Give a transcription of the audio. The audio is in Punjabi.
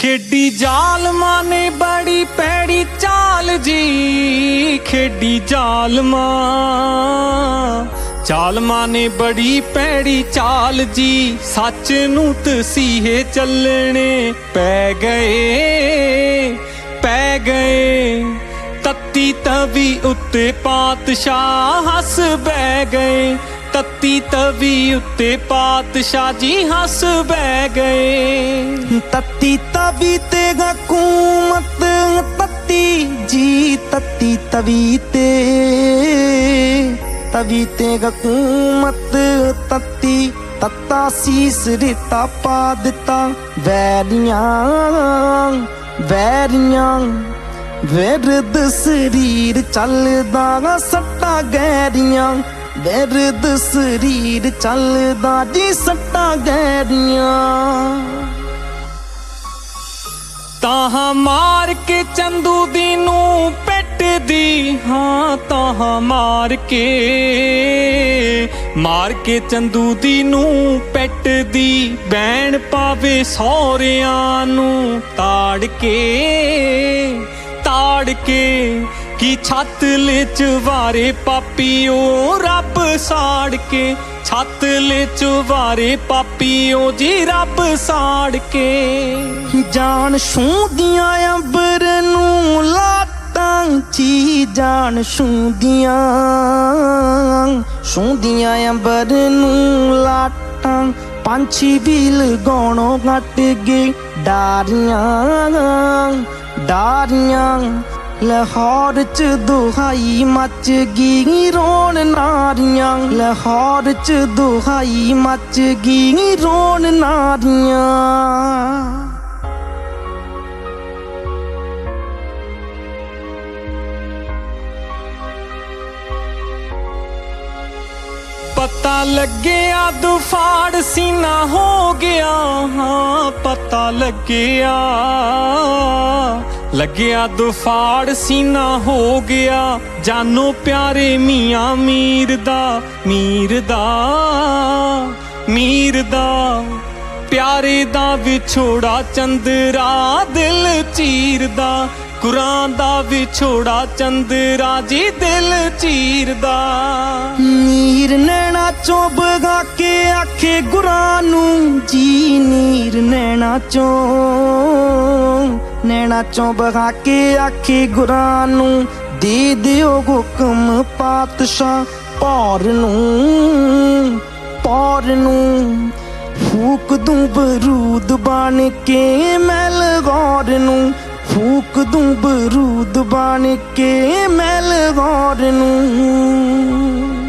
ਖੇਡੀ ਜ਼ਾਲਮਾਂ ਨੇ ਬੜੀ ਪੈੜੀ ਚਾਲ ਜੀ। ਖੇਡੀ ਜ਼ਾਲਮਾਂ। ਜ਼ਾਲਮਾਂ ਨੇ ਬੜੀ ਪੈੜੀ ਚਾਲ ਜੀ। ਸੱਚ ਨੂੰ ਤਸੀਹੇ ਚੱਲਣੇ ਪੈ ਗਏ ਪੈ ਗਏ। ਤੱਤੀ ਤਵੀ ਉੱਤੇ ਪਾਤਸ਼ਾਹ ਹੱਸ ਬਹਿ ਗਏ। ਤੱਤੀ ਤਵੀ ਉੱਤੇ ਪਾਤਸ਼ਾਹ ਜੀ ਹੱਸ ਬਹਿ ਗਏ। ਤੱਤੀ ਤਵੀ ਤੇ ਹਕੂਮਤ ਤੱਤੀ ਜੀ ਤੱਤੀ ਤਵੀ ਤੇ ਤਵੀ ਤੇ ਹਕੂਮਤ ਤੱਤੀ, ਤੱਤਾ ਸੀਸ ਰਿਤਾ ਪਾ ਦਿੱਤਾ, ਵੈਰੀਆਂ ਵੈਰੀਆਂ, ਵਿਰਦ ਸਰੀਰ ਚੱਲਦਾ ਸੱਟਾ ਗੈਰੀਆਂ, ਵਿਰਦ ਸਰੀਰ ਚੱਲਦਾ ਜੀ ਸੱਟਾ ਗੈਰੀਆਂ। ਤਾਹਾਂ ਮਾਰ ਕੇ ਚੰਦੂ ਦੀ ਨੂੰ ਪਿੱਟਦੀ ਹਾਂ, ਤਾਹਾਂ ਮਾਰ ਕੇ। ਮਾਰ ਕੇ ਚੰਦੂ ਦੀ ਨੂੰ ਪਿੱਟਦੀ ਬੈਣ ਪਾਵੇ ਸਹੁਰਿਆਂ ਨੂੰ ਤਾੜ ਕੇ ਤਾੜ ਕੇ। ਕੀ ਛੱਤ ਲਿਚ ਵਾਰੇ ਪਾਪੀਓ ਰੱਬ ਸਾੜ ਕੇ। ਛੱਤ ਲਿਚ ਵਾਰੇ ਪਾਪੀਓ ਜੀ ਰੱਬ ਸਾੜ ਕੇ। ਜਾਨ ਛੂੰਦੀਆਂ ਅੰਬਰ ਨੂੰ ਲਾਟਾਂ ਚੀ ਜਾਨ ਛੂੰਦੀਆਂ ਛੂੰਦੀਆਂ ਅੰਬਰ ਨੂੰ ਲਾਟਾਂ ਪੰਛੀ ਵੀ ਲਗਾਉਣੋਂ ਘਟ ਗਏ। ਡਾਰੀਆਂ ਡਾਰੀਆਂ ਲਾਹੌਰ ਚ ਦੁਹਾਈ ਮੱਚ ਗਈ ਰੋਣ ਨਾਰੀਆਂ। ਲਾਹੌਰ ਚ ਦੁਹਾਈ ਮੱਚ ਗਈ ਰੋਣ ਨਾਰੀਆਂ। ਪਤਾ ਲੱਗਿਆ ਦੁਫਾੜ ਸੀਨਾ ਹੋ ਗਿਆ, ਹਾਂ, ਪਤਾ ਲੱਗਿਆ। ਲੱਗਿਆ ਦੁਫਾੜ ਸੀਨਾ ਹੋ ਗਿਆ। ਜਾਨੋ ਪਿਆਰੇ ਮੀਆਂ, ਮੀਰ ਦਾ ਮੀਰ ਦਾ ਮੀਰ ਦਾ। ਪਿਆਰੇ ਦਾ ਵਿਛੋੜਾ ਚੰਦਰਾ, ਦਿਲ ਚੀਰਦਾ। ਗੁਰਾਂ ਦਾ ਵਿਛੋੜਾ ਚੰਦਰਾ ਜੀ ਦਿਲ ਚੀਰਦਾ। ਨੀਰ ਨੈਣਾ ਚੋਂ ਬਗਾ ਕੇ ਆਖੇ ਗੁਰਾਂ ਨੂੰ, ਜੀ ਨੀਰ ਨੈਣਾ ਚੋਂ। ਨੈਣਾ ਚੋਂ ਬਗਾ ਕੇ ਆਖੇ ਗੁਰਾਂ ਨੂੰ, ਦੇ ਦਿਓ ਹੁਕਮ ਪਾਤਸ਼ਾਹ ਪੌਰ ਨੂੰ ਪੌਰ ਨੂੰ। ਫੂਕ ਦੂੰ ਬਰੂਦ ਬਣ ਕੇ ਮੈਲ ਗੌਰ ਨੂੰ ਫੂਕ ਦੂੰ ਬਰੂਦ ਬਣ ਕੇ ਮਹਿਲ ਗੌਰ ਨੂੰ।